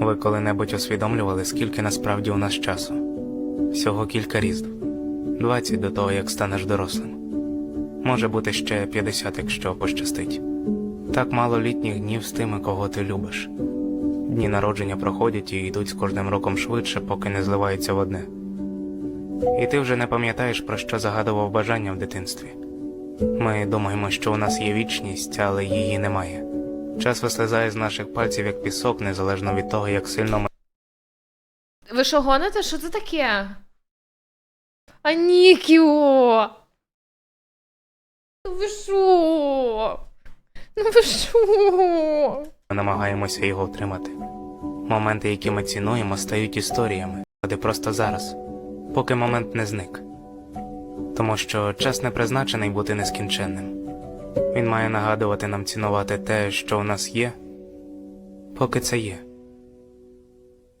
Ви коли-небудь усвідомлювали, скільки насправді у нас часу? Всього кілька різдв. 20 до того, як станеш дорослим. Може бути ще 50, якщо пощастить. Так мало літніх днів з тими, кого ти любиш. Дні народження проходять і йдуть з кожним роком швидше, поки не зливаються в одне. І ти вже не пам'ятаєш, про що загадував бажання в дитинстві. Ми думаємо, що у нас є вічність, але її немає. Час вислизає з наших пальців як пісок, незалежно від того, як сильно ми Ви що гоните? Що це таке? Анікіо! Ну ви що? Ну ви що? намагаємося його втримати. Моменти, які ми цінуємо, стають історіями, де просто зараз, поки момент не зник. Тому що час не призначений бути нескінченним. Він має нагадувати нам цінувати те, що у нас є, поки це є.